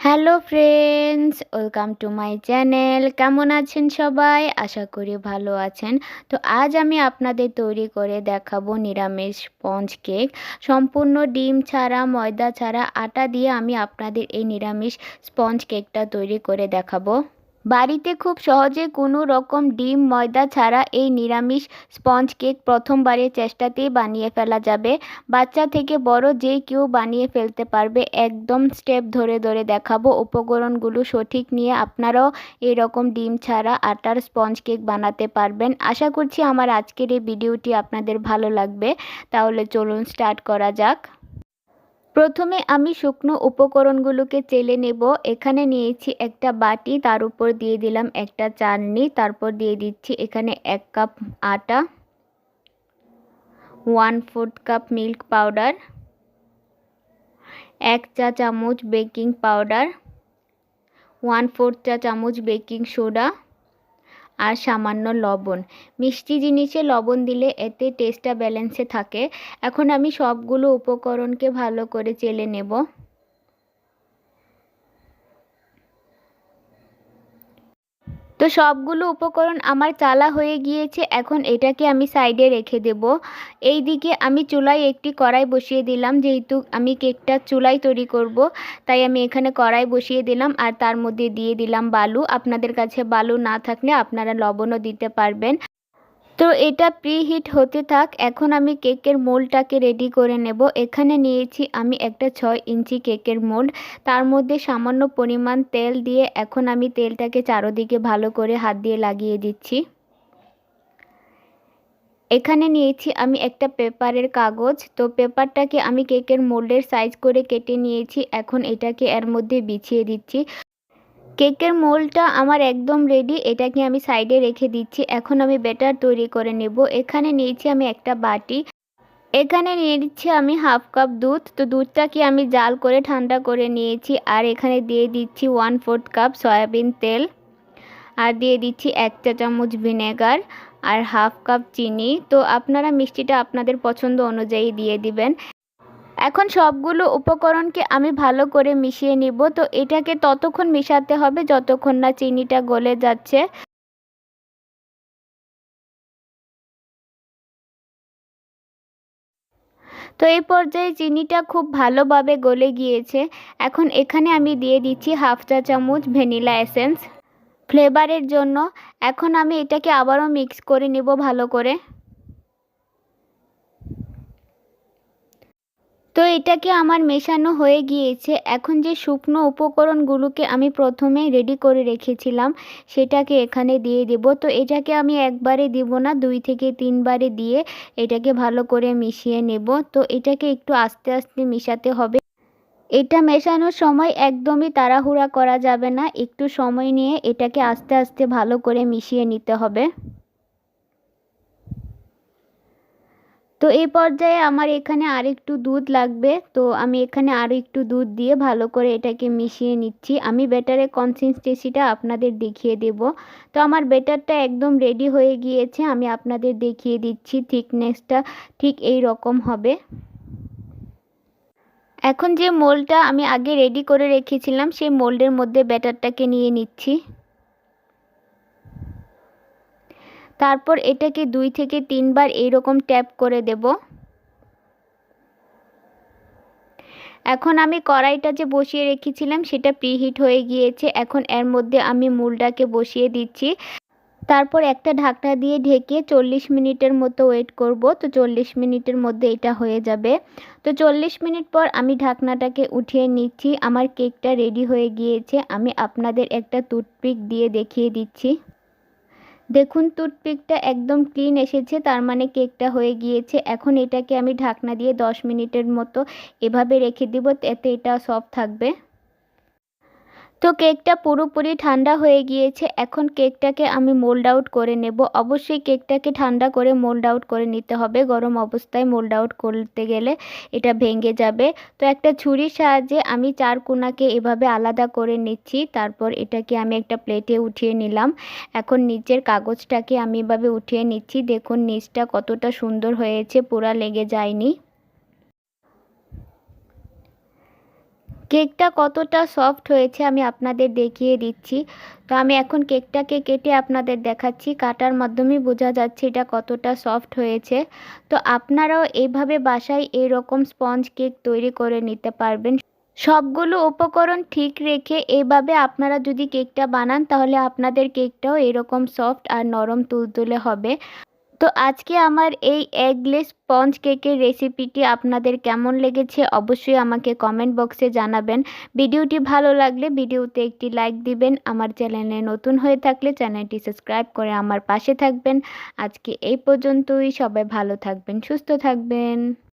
Hello friends welcome to my channel কেমন আছেন সবাই? আশা করি ভালো আছেন। তো আজ আমি আপনাদের তৈরি করে দেখাবো নিরামিষ স্পঞ্জ কেক। সম্পূর্ণ ডিম ছাড়া, ময়দা ছাড়া, আটা দিয়ে আমি আপনাদের এই নিরামিষ স্পঞ্জ কেকটা তৈরি করে দেখাবো। বাড়িতে খুব সহজে কোনো রকম ডিম, ময়দা ছাড়া এই নিরামিষ স্পঞ্জ কেক প্রথমবারের চেষ্টাতেই বানিয়ে ফেলা যাবে। বাচ্চা থেকে বড় যে কেউ বানিয়ে ফেলতে পারবে, একদম স্টেপ ধরে ধরে দেখাবো। উপকরণগুলো সঠিক নিয়ে আপনারাও এরকম ডিম ছাড়া আটার স্পঞ্জ কেক বানাতে পারবেন। আশা করছি আমার আজকের এই ভিডিওটি আপনাদের ভালো লাগবে। তাহলে চলুন স্টার্ট করা যাক। প্রথমে আমি শুকনো উপকরণগুলোকে চেলে নেব। এখানে নিয়েছি একটা বাটি, তার উপর দিয়ে দিলাম একটা চাটনি, তারপর দিয়ে দিচ্ছি এখানে এক কাপ আটা one fourth cup milk powder এক চা চামচ বেকিং পাউডার ওয়ান ফোর্থ চা চামচ বেকিং সোডা আর সামান্য লবণ। মিষ্টি জিনিসে লবণ দিলে এতে টেস্টটা ব্যালেন্সে থাকে। এখন আমি সবগুলো উপকরণকে ভালো করে চেলে নেব। তো সবগুলো উপকরণ আমার চালা হয়ে গিয়েছে, এখন এটাকে আমি সাইডে রেখে দেব। এই দিকে আমি চুলায় একটি কড়াই বসিয়ে দিলাম, যেহেতু আমি কেকটা চুলাই তৈরি করব, তাই আমি এখানে কড়াই বসিয়ে দিলাম আর তার মধ্যে দিয়ে দিলাম বালু। আপনাদের কাছে বালু না থাকলে আপনারা লবণও দিতে পারবেন। তো এটা প্রিহিট হতে থাক, এখন আমি কেকের মোল্ডটাকে রেডি করে নেব। এখানে নিয়েছি আমি একটা ছয় ইঞ্চি কেকের মোল্ড তার মধ্যে সামান্য পরিমাণ তেল দিয়ে এখন আমি তেলটাকে চারোদিকে ভালো করে হাত দিয়ে লাগিয়ে দিচ্ছি। এখানে নিয়েছি আমি একটা পেপারের কাগজ। তো পেপারটাকে আমি কেকের মোল্ডের সাইজ করে কেটে নিয়েছি। এখন এটাকে এর মধ্যে বিছিয়ে দিচ্ছি। কেকের মোলটা আমার একদম রেডি এটাকে আমি সাইডে রেখে দিচ্ছি। এখন আমি ব্যাটার তৈরি করে নেব। এখানে নিয়েছি আমি একটা বাটি। এখানে নিয়ে দিচ্ছি আমি হাফ কাপ দুধ। তো দুধটাকে আমি জাল করে ঠান্ডা করে নিয়েছি। আর এখানে দিয়ে দিচ্ছি ওয়ান ফোর্থ কাপ সয়াবিন তেল। আর দিয়ে দিচ্ছি এক চা চামচ ভিনেগার আর হাফ কাপ চিনি। তো আপনারা মিষ্টিটা আপনাদের পছন্দ অনুযায়ী দিয়ে দিবেন। এখন সবগুলো উপকরণকে আমি ভালো করে মিশিয়ে নিব। তো এটাকে ততক্ষণ মিশাতে হবে যতক্ষণ না চিনিটা গলে যাচ্ছে। তো এই পর্যায়ে চিনিটা খুব ভালোভাবে গলে গিয়েছে। এখন এখানে আমি দিয়ে দিচ্ছি হাফ চা চামচ ভ্যানিলা এসেন্স। ফ্লেভারের জন্য। এখন আমি এটাকে আবারও মিক্স করে নেব ভালো করে। তো এটাকে আমার মেশানো হয়ে গিয়েছে। এখন যে শুকনো উপকরণগুলোকে আমি প্রথমে রেডি করে রেখেছিলাম, সেটাকে এখানে দিয়ে দেব। তো এটাকে আমি একবারে দিব না, দুই থেকে তিনবারে দিয়ে এটাকে ভালো করে মিশিয়ে নেব। তো এটাকে একটু আস্তে আস্তে মিশাতে হবে। এটা মেশানোর সময় একদমই তাড়াহুড়া করা যাবে না। একটু সময় নিয়ে এটাকে আস্তে আস্তে ভালো করে মিশিয়ে নিতে হবে। এই পর্যায়ে আমার এখানে আর একটু দুধ লাগবে, তো আমি এখানে আরও একটু দুধ দিয়ে ভালো করে এটাকে মিশিয়ে নিচ্ছি। আমি ব্যাটারের কনসিস্টেন্সিটা আপনাদের দেখিয়ে দেব। তো আমার ব্যাটারটা একদম রেডি হয়ে গিয়েছে, আমি আপনাদের দেখিয়ে দিচ্ছি থিকনেসটা ঠিক এই রকম হবে। এখন যে মোলটা আমি আগে রেডি করে রেখেছিলাম, সেই মোল্ডের মধ্যে ব্যাটারটাকে নিয়ে নিচ্ছি। তারপর এটাকে দুই থেকে তিনবার এইরকম ট্যাপ করে দেব। এখন আমি কড়াইটা যে বসিয়ে রেখেছিলাম সেটা প্রিহিট হয়ে গিয়েছে। এখন এর মধ্যে আমি মূলটাকে বসিয়ে দিচ্ছি। তারপর একটা ঢাকনা দিয়ে ঢেকে চল্লিশ মিনিটের মতো ওয়েট করব। তো চল্লিশ মিনিটের মধ্যে এটা হয়ে যাবে। তো চল্লিশ মিনিট পর আমি ঢাকনাটাকে উঠিয়ে নিচ্ছি। আমার কেকটা রেডি হয়ে গিয়েছে। আমি আপনাদের একটা টুথপিক দিয়ে দেখিয়ে দিচ্ছি। দেখুন, টুথপিকটা একদম ক্লিন এসেছে, তার মানে কেকটা হয়ে গিয়েছে। এখন এটাকে আমি ঢাকনা দিয়ে দশ মিনিটের মতো এভাবে রেখে দিব, এতে এটা সফট থাকবে। তো কেকটা পুরোপুরি ঠান্ডা হয়ে গিয়েছে। এখন কেকটাকে আমি মোল্ড আউট করে নেব। অবশ্যই কেকটাকে ঠান্ডা করে মোল্ড আউট করে নিতে হবে। গরম অবস্থায় মোল্ড আউট করতে গেলে এটা ভেঙে যাবে। তো একটা ছুরির সাহায্যে আমি চার কোনাকে এভাবে আলাদা করে নিচ্ছি। তারপর এটাকে আমি একটা প্লেটে উঠিয়ে নিলাম। এখন নিচের কাগজটাকে আমি এভাবে উঠিয়ে নিচ্ছি। দেখুন, নিচটা কতটা সুন্দর হয়েছে। পুরা লেগে যায়নি। কেকটা কতটা সফট হয়েছে আমি আপনাদের দেখিয়ে দিচ্ছি। তো আমি এখন কেকটাকে কেটে আপনাদের দেখাচ্ছি, কাটার মাধ্যমেই বোঝা যাচ্ছে এটা কতটা সফট হয়েছে। তো আপনারাও এইভাবে বাসায় এরকম স্পঞ্জ কেক তৈরি করে নিতে পারবেন। সবগুলো উপকরণ ঠিক রেখে এভাবে আপনারা যদি কেকটা বানান, তাহলে আপনাদের কেকটাও এরকম সফট আর নরম তুলতুলে হবে। তো আজকে আমার এই এগলেস স্পঞ্জ কেকের রেসিপিটি আপনাদের কেমন লেগেছে অবশ্যই আমাকে কমেন্ট বক্সে জানাবেন। ভিডিওটি ভালো লাগলে ভিডিওতে একটি লাইক দিবেন। আমার চ্যানেলে নতুন হয়ে থাকলে চ্যানেলটি সাবস্ক্রাইব করে আমার পাশে থাকবেন। আজকে এই পর্যন্তই। সবাই ভালো থাকবেন, সুস্থ থাকবেন।